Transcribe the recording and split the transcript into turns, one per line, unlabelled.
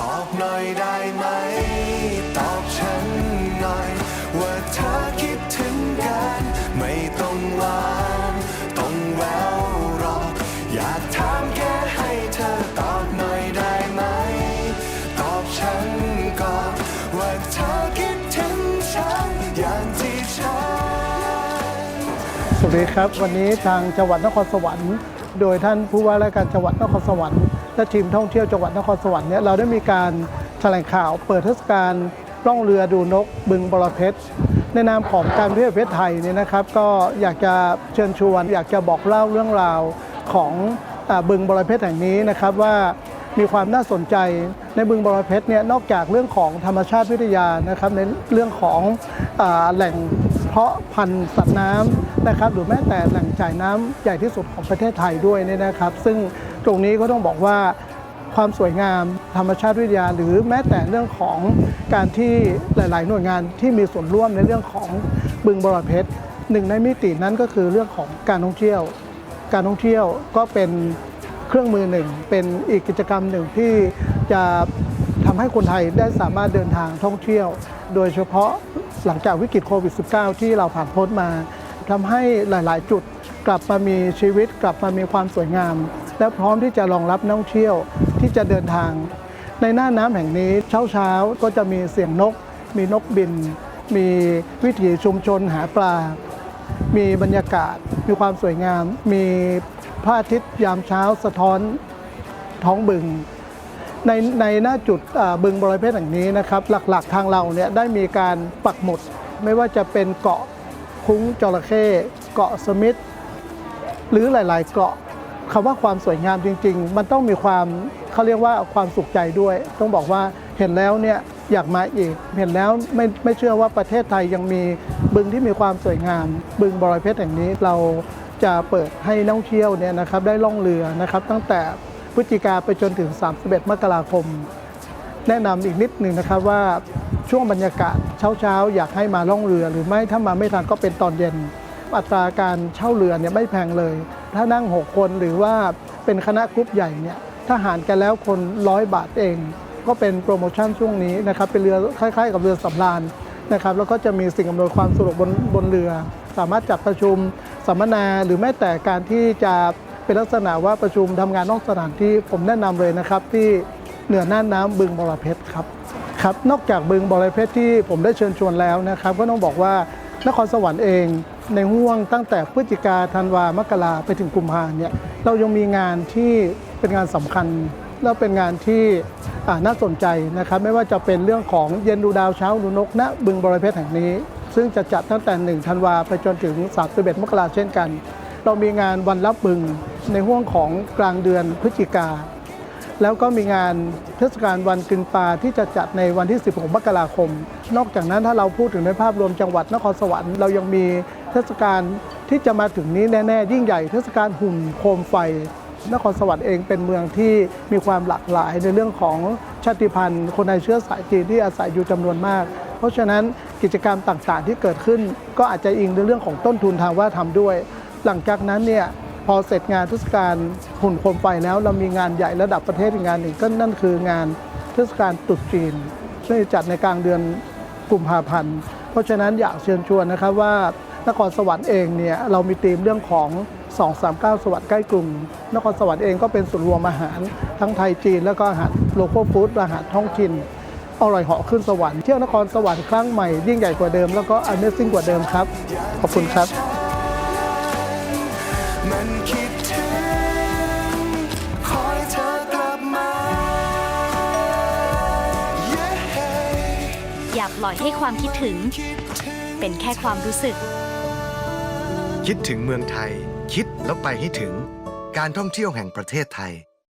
ตอบหน่อยได้ไหม ตอบฉันหน่อย ว่าเธอคิดถึงกัน ไม่ต้องหวานต้องแววหรอกอยากถามแค่ให้เธอตอบหน่อยได้ไหม ตอบฉันก่อนว่าเธอคิดถึงฉันอย่างที่ฉัน
สวัสดีครับ วันนี้ทางจังหวัดนครสวรรค์ โดยท่านผู้ว่าราชการจังหวัดนครสวรรค์และทีมท่องเที่ยวจังหวัดนครสวรรค์เนี่ยเราได้มีการแถลงข่าวเปิดเทศกาลล่องเรือดูนกบึงบรเพชรในนามของการท่องเที่ยวประเทศไทยเนี่ยนะครับ ก็อยากจะเชิญชวน อยากจะบอกเล่าเรื่องราวของอบึงบรเพชรแห่งนี้นะครับว่ามีความน่าสนใจในบึงบรเพชรเนี่ยนอกจากเรื่องของธรรมชาติวิทยานะครับในเรื่องของอแหล่งเพาะพันธุ์สัตว์น้ำ นะครับหรือแม้แต่แหล่งจ่ายน้ำใหญ่ที่สุดของประเทศไทยด้วยเนี่ยนะครับ ซึ่งตรงนี้ก็ต้องบอกว่าความสวยงามธรรมชาติวิทยา หรือแม้แต่เรื่องของการที่หลาย ๆ หน่วยงานที่มีส่วนร่วมในเรื่องของบึงบรเพชรหนึ่งในมิตินั้นก็คือเรื่องของการท่องเที่ยว การท่องเที่ยวก็เป็นเครื่องมือหนึ่ง เป็นอีกกิจกรรมหนึ่งที่จะทำให้คนไทยได้สามารถเดินทางท่องเที่ยว โดยเฉพาะหลังจากวิกฤตโควิด -19 ที่เราผ่านพ้นมา ทำให้หลาย ๆ จุดกลับมามีชีวิตกลับมามีความสวยงาม และพร้อมที่จะรองรับนักท่องเที่ยวที่จะเดินทาง ในหน้าน้ำแห่งนี้เช้า ๆ ก็จะมีเสียงนก มีนกบิน มีวิถีชุมชนหาปลา มีบรรยากาศ มีความสวยงาม มีพระอาทิตย์ยามเช้าสะท้อนท้องบึงในในหน้าจุดบึงบรเพชรแห่งนี้นะครับ หลักๆทางเราเนี่ยได้มีการปักหมุด ไม่ว่าจะเป็นเกาะ คุ้งจระเข้เกาะสมิธหรือหลายๆ เกาะคำว่าความสวยงามจริง ๆ มันต้องมีความเขาเรียกว่าความสุขใจด้วย ต้องบอกว่าเห็นแล้วเนี่ยอยากมาอีก เห็นแล้วไม่ไม่เชื่อว่าประเทศไทยยังมีบึงที่มีความสวยงาม บึงบรเพชรแห่งนี้เราจะเปิดให้นักท่องเที่ยวเนี่ยนะครับได้ล่องเรือนะครับตั้งแต่พฤศจิกาไปจนถึง 31 มกราคม แนะนำอีกนิดหนึ่งนะครับว่า ช่วงบรรยากาศเช้าๆ อยากให้มาล่องเรือ หรือไม่ถ้ามาไม่ทันก็เป็นตอนเย็น อัตราการเช่าเรือเนี่ยไม่แพงเลย ถ้านั่ง 6 คนหรือว่าเป็นคณะกรุ๊ปใหญ่เนี่ยถ้าหารกันแล้วคนร้อยบาทเอง ก็เป็นโปรโมชั่นช่วงนี้นะครับเป็นเรือคล้ายๆ กับเรือสำราญนะครับแล้วก็จะมีสิ่งอำนวยความสะดวกบนบนเรือ สามารถจัดประชุมสัมมนาหรือแม้แต่การที่จะเป็นลักษณะว่าประชุมทำงานนอกสถานที่ผมแนะนำเลยนะครับ ที่เหนือน่านน้ำบึงบรเพชรครับ ครับนอกจากบึงบรเพชรที่ผมได้เชิญชวนแล้วนะครับ ก็ต้องบอกว่านครสวรรค์เองในห่วงตั้งแต่พฤศจิกาธันวามกราไปถึงกุมภาเนี่ยเรายังมีงานที่เป็นงานสำคัญ แล้วเป็นงานที่น่าสนใจนะครับ ไม่ว่าจะเป็นเรื่องของเย็นดูดาวเช้าดูนกณบึงบรเพชรแห่งนี้ ซึ่งจะจัดตั้งแต่ 1 ธันวาไปจนถึง 31 มกราเช่นกัน เรามีงานวันรับบึงในห่วงของกลางเดือนพฤศจิกา แล้วก็มีงานเทศกาลวันกึงปลาที่จะจัดในวันที่ 16 มกราคม นอกจากนั้นถ้าเราพูดถึงในภาพรวมจังหวัดนครสวรรค์เรายังมีเทศกาลที่จะมาถึงนี้แน่ ๆ ยิ่งใหญ่เทศกาลหุ่นโคมไฟ นครสวรรค์เองเป็นเมืองที่มีความหลากหลายในเรื่องของชาติพันธุ์ คนไทยเชื้อสายจีนที่อาศัยอยู่จำนวนมาก เพราะฉะนั้นกิจกรรมต่างๆที่เกิดขึ้น ก็อาจจะอิงในเรื่องของต้นทุนทางวัฒนธรรมด้วย หลังจากนั้นเนี่ย พอเสร็จงานเทศกาลหุ่นโคมไฟแล้วเรามีงานใหญ่ระดับประเทศอีกงานหนึ่งก็นั่นคืองานเทศกาลตรุษจีนซึ่งจัดในกลางเดือนกุมภาพันธ์ เพราะฉะนั้นอยากเชิญชวนนะครับว่านครสวรรค์เองเนี่ยเรามีธีมเรื่องของ 239 สวัสดิ์ใกล้กรุงนครสวรรค์เองก็เป็นศูนย์รวมอาหาร ทั้งไทยจีน แล้วก็อาหารโลโก้ฟู้ดอาหารท้องถิ่นอร่อยเหาะขึ้นสวรรค์เที่ยวนครสวรรค์ครั้งใหม่ยิ่งใหญ่กว่าเดิมแล้วก็ Amazing กว่าเดิมครับ ขอบคุณครับ
ล
อยให้ความ
คิดถึง
เป็นแค่ความรู้สึก
คิดถึงเมืองไทย คิดแล้วไปให้ถึง การท่องเที่ยวแห่งประเทศไทย